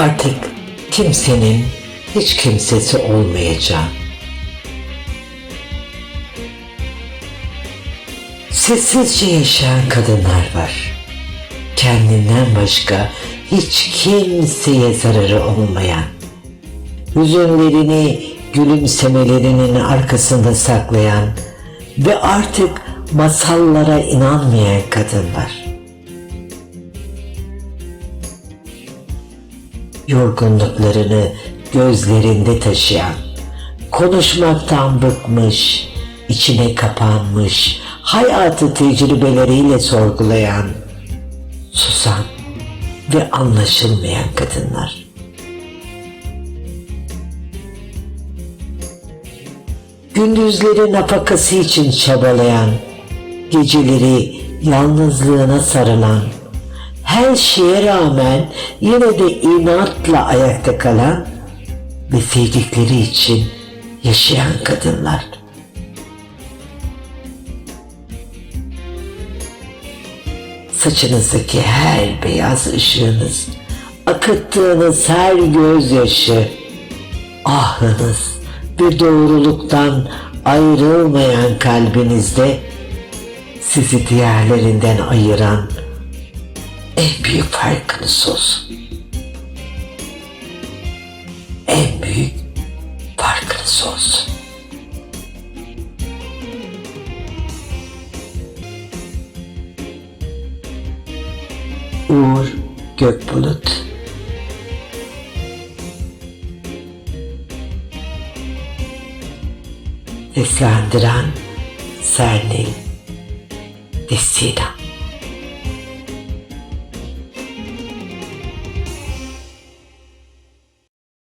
Artık kimsenin hiç kimsesi olmayacak. Sessizce yaşayan kadınlar var. Kendinden başka hiç kimseye zararı olmayan. Hüzünlerini gülümsemelerinin arkasında saklayan ve artık masallara inanmayan kadınlar. Yorgunluklarını gözlerinde taşıyan, konuşmaktan bıkmış, içine kapanmış, hayatı tecrübeleriyle sorgulayan, susan ve anlaşılmayan kadınlar. Gündüzleri nafakası için çabalayan, geceleri yalnızlığına sarılan, her şeye rağmen yine de inatla ayakta kalan ve sevdikleri için yaşayan kadınlar. Saçınızdaki her beyaz ışığınız, akıttığınız her gözyaşı, ahınız ve doğruluktan ayrılmayan kalbinizde sizi diğerlerinden ayıran en büyük farkınız olsun. En büyük farkınız olsun. Uğur Gökbulut Seslendiren Sernil Destina